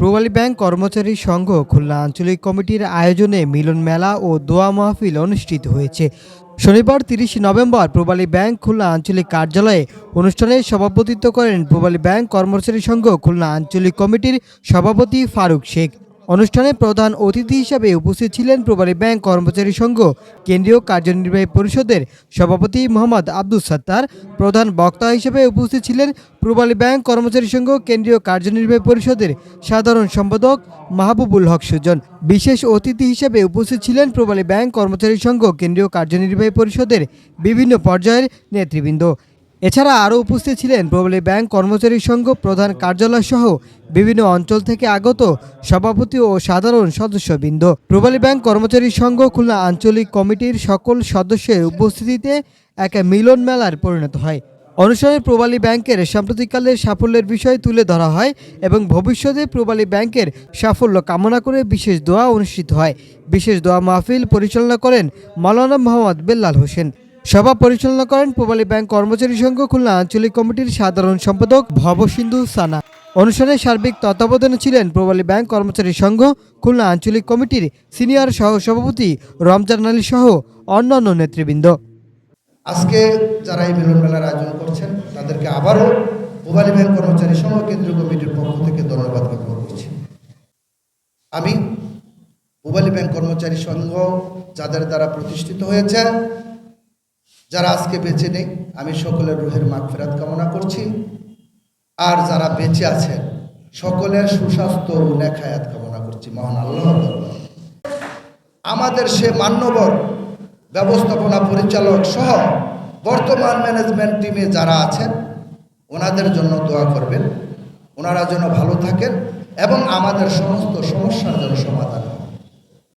প্রবালী bank কর্মচারী সংঘ খুলনা আঞ্চলিক কমিটির আয়োজনে মিলন মেলা ও দোয়া মাহফিল অনুষ্ঠিত হয়েছে। শনিবার তিরিশে নভেম্বর প্রবালী ব্যাংক খুলনা আঞ্চলিক কার্যালয়ে অনুষ্ঠানে সভাপতিত্ব করেন প্রবালী ব্যাংক কর্মচারী সংঘ খুলনা আঞ্চলিক কমিটির সভাপতি ফারুক শেখ। অনুষ্ঠানে প্রধান অতিথি হিসাবে উপস্থিত ছিলেন প্রবালী ব্যাংক কর্মচারী সংঘ, কেন্দ্রীয় কার্যনির্বাহী পরিষদের সভাপতি মোহাম্মদ আব্দুল সত্তার, প্রধান বক্তা হিসেবে উপস্থিত ছিলেন প্রবালী ব্যাংক কর্মচারী সংঘ, কেন্দ্রীয় কার্যনির্বাহী পরিষদের সাধারণ সম্পাদক মাহবুবুল হক সুজন। বিশেষ অতিথি হিসেবে উপস্থিত ছিলেন প্রবালী ব্যাংক কর্মচারী সংঘ, কেন্দ্রীয় কার্যনির্বাহী পরিষদের বিভিন্ন পর্যায়ের নেতৃবৃন্দ। এছাড়া আরও উপস্থিত ছিলেন প্রবলী ব্যাংক কর্মচারী সংঘ প্রধান কার্যালয় সহ বিভিন্ন অঞ্চল থেকে আগত সভাপতি ও সাধারণ সদস্যবৃন্দ। প্রবালী ব্যাংক কর্মচারী সংঘ খুলনা আঞ্চলিক কমিটির সকল সদস্যের উপস্থিতিতে এক মিলন মেলার পরিণত হয়। অনুষ্ঠানে প্রবালী ব্যাংকের সাম্প্রতিককালের সাফল্যের বিষয় তুলে ধরা হয় এবং ভবিষ্যতে প্রবালী ব্যাংকের সাফল্য কামনা করে বিশেষ দোয়া অনুষ্ঠিত হয়। বিশেষ দোয়া মাহফিল পরিচালনা করেন মাওলানা মোহাম্মদ বেল্লাল হোসেন। সভা পরিচালনা করেন প্রবালী ব্যাংক কর্মচারী সংঘ খুলনা আঞ্চলিক কমিটির সাধারণ সম্পাদক ভবসিন্ধু সানা। অনুষ্ঠানে সার্বিক তত্ত্বাবধানে ছিলেন প্রবালী ব্যাংক কর্মচারী সংঘ খুলনা আঞ্চলিক কমিটির সিনিয়র সহ সভাপতি রমজান আলী সহ অন্যান্য নেতৃবৃন্দ। আজকে যারা এই মিলন মেলার আয়োজন করছেন, তাদেরকে আবারও মোবাইল ব্যাংক কর্মচারী সংঘ কেন্দ্রীয় কমিটির পক্ষ থেকে ধন্যবাদ জ্ঞাপন করছি। আমি মোবাইল ব্যাংক কর্মচারী সংঘ যাদের দ্বারা প্রতিষ্ঠিত হয়েছে যারা আজকে বেঁচে নেই, আমি সকলের রুহের মাগফিরাত কামনা করছি। আর যারা বেঁচে আছেন, সকলের সুস্বাস্থ্য ও নেখায়াত কামনা করছি। মহান আল্লাহ। আমাদের সে মান্যবর ব্যবস্থাপনা পরিচালক সহ বর্তমান ম্যানেজমেন্ট টিমে যারা আছেন, ওনাদের জন্য দোয়া করবেন। ওনারা যেন ভালো থাকেন এবং আমাদের সমস্ত সমস্যার যেন সমাধান